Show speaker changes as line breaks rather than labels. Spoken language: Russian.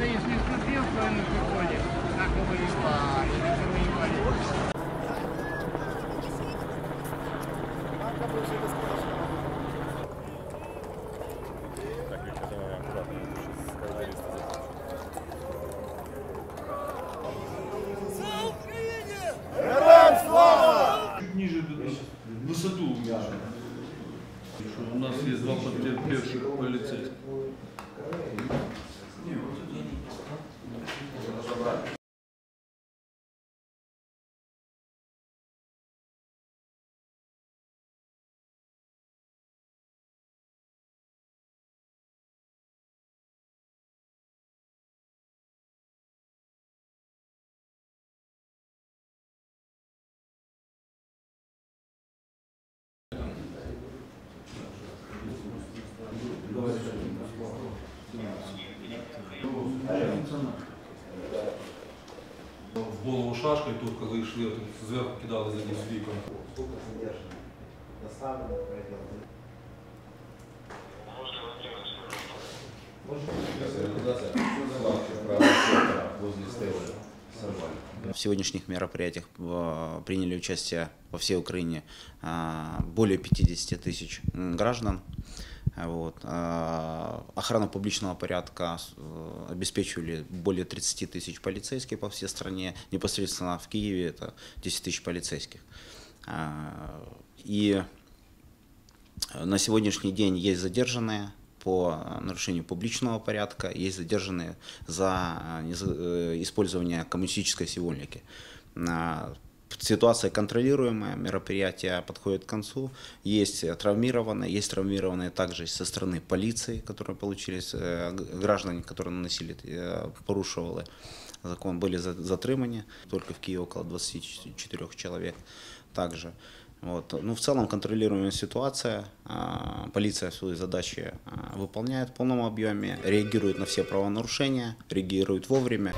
Если судил, то он приходит. Так и воевали, так и воевали.
Высоту уменьшили. Что У нас есть два потерпевших полицейских. В голову шашкой тут, коли йшли, от зверху кидали за ним
проделано.
В сегодняшних мероприятиях э, приняли участие по всей Украине э, более 50 тысяч граждан. Вот. э, Охрану публичного порядка э, обеспечивали более 30 тысяч полицейских по всей стране. Непосредственно в Киеве это 10 тысяч полицейских. Э, И на сегодняшний день есть задержанные по нарушению публичного порядка, есть задержанные за э, э, использование коммунистической символики. Ситуация контролируемая, мероприятие подходит к концу. Есть э, травмированные, есть травмированные также со стороны полиции, которые получились, э, граждане, которые наносили, э, порушивали закон, были за- затримані. Только в Киеве около 24 человек также. Вот. Ну, в целом контролируемая ситуация. А, Полиция свои задачи а, выполняет в полном объеме, реагирует на все правонарушения, реагирует вовремя.